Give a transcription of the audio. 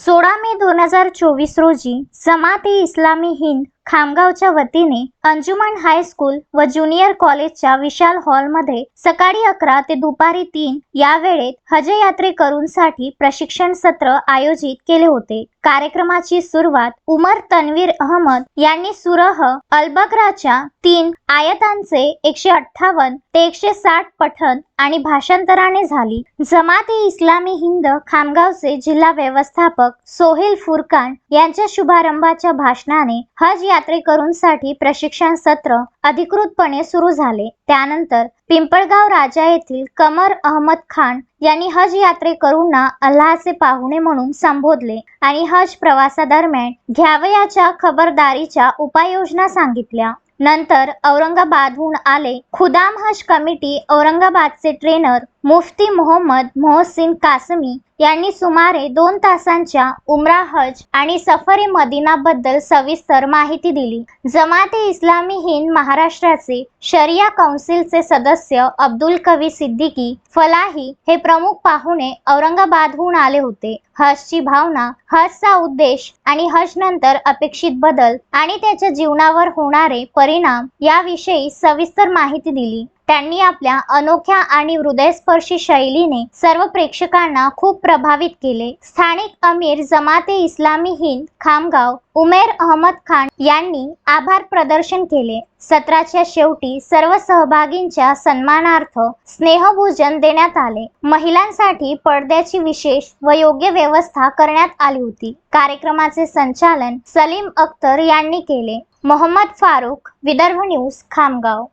सोळा मे दोन हजार चोवीस रोजी जमाते इस्लामी हिंद खामगावच्या वतीने अंजुमन हायस्कूल व ज्युनियर कॉलेजच्या विशाल हॉलमध्ये सकाळी अकरा ते दुपारी तीन या वेळेत हज यात्रेकरूंसाठी प्रशिक्षण सत्र आयोजित केले होते. कार्यक्रमाची सुरुवात उमर तन्वीर अहमद यांनी सुरह अलबकराच्या तीन आयतांचे एकशे अठ्ठावन्न ते एकशे साठ पठण आणि भाषांतराने झाली. जमात इस्लामी हिंद खामगावचे जिल्हा व्यवस्थापक सोहेल फुरकान यांच्या शुभारंभाच्या भाषणाने हज या यात्रेकरूंसाठी प्रशिक्षण सत्र अधिकृतपणे सुरू झाले. त्यानंतर पिंपळगाव राजा येथील कमर अहमद खान यांनी हज यात्रेकरूंना अल्लाहचे पाहुणे म्हणून संबोधले आणि हज प्रवासादरम्यान घ्यावयाच्या खबरदारीच्या उपाययोजना सांगितल्या. नंतर औरंगाबादहून आले. खुदाम हज कमिटी औरंगाबादचे ट्रेनर मुफ्ती मोहम्मद मोहसिन कासमी यांनी सुमारे दोन तासांच्या उमरा हज आणि सफरे मदिनाबद्दल सविस्तर माहिती दिली. जमाते इस्लामी हिंद महाराष्ट्राचे शरिया कौन्सिलचे सदस्य अब्दुल कवी सिद्दीकी फलाही हे प्रमुख पाहुणे औरंगाबादहून आले होते. हजची भावना हजचा उद्देश आणि हज नंतर अपेक्षित बदल आणि त्याच्या जीवनावर होणारे परिणाम याविषयी सविस्तर माहिती दिली. त्यांनी आपल्या अनोख्या आणि हृदयस्पर्शी शैलीने सर्व प्रेक्षकांना खूप प्रभावित केले. स्थानिक अमीर जमाते इस्लामी हिंद खामगाव उमेर अहमद खान यांनी आभार प्रदर्शन केले. सत्राच्या शेवटी सर्व सहभागींच्या सन्मानार्थ स्नेहभोजन देण्यात आले. महिलांसाठी पडद्याची विशेष व योग्य व्यवस्था करण्यात आली होती. कार्यक्रमाचे संचालन सलीम अख्तर यांनी केले. मोहम्मद फारुख विदर्भ न्यूज खामगाव.